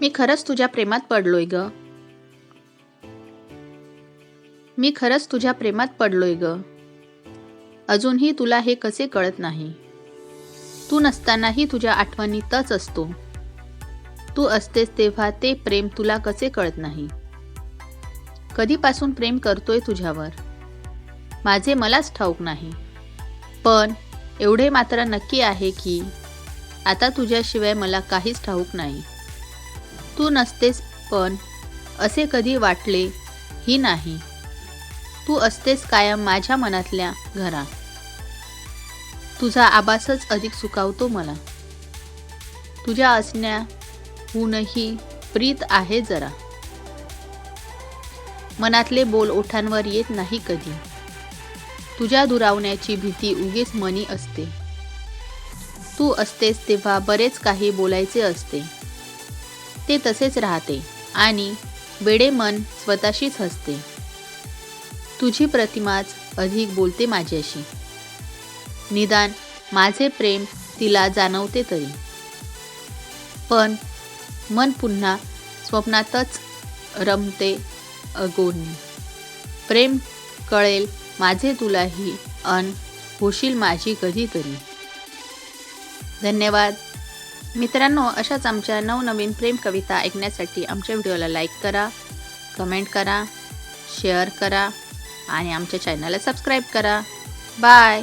मी खरंच तुझ्या प्रेमात पडलोय ग. मी खरंच तुझ्या प्रेमात पडलोय ग. अजूनही तुला हे कसे कळत नाही. तू नसतानाही तुझ्या आठवणीतच असतो. तू असतेस तेव्हा ते प्रेम तुला कसे कळत नाही. कधीपासून प्रेम करतोय तुझ्यावर? माझे मलाच ठाऊक नाही. पण एवढे मात्र नक्की आहे की आता तुझ्याशिवाय मला काहीच ठाऊक नाही. तू नसतेस पण असे कधी वाटले ही नाही. तू असतेस कायम माझ्या मनातल्या घरा तुझा आभासच अधिक सुखावतो मला. तुझ्या असण्याहूनही प्रीत आहे जरा. मनातले बोल ओठांवर येत नाही कधी. तुझ्या दुरावण्याची भीती उगीच मनी असते. तू असतेस तेव्हा बरेच काही बोलायचे असते. ते तसेच राहते आणि वेडे मन स्वतःशीच हसते. तुझी प्रतिमाच अधिक बोलते माझ्याशी. निदान माझे प्रेम तिला जाणवते तरी. पण मन पुन्हा स्वप्नातच रमते अगोनी प्रेम कळेल माझे तुलाही अन होशील माझी कधीतरी. धन्यवाद. मित्रांनो अशाच आमच्या नवनवीन प्रेम कविता ऐकण्यासाठी आमच्या व्हिडिओला लाईक करा कमेंट करा शेअर करा आणि आमच्या चॅनलला सबस्क्राईब करा. बाय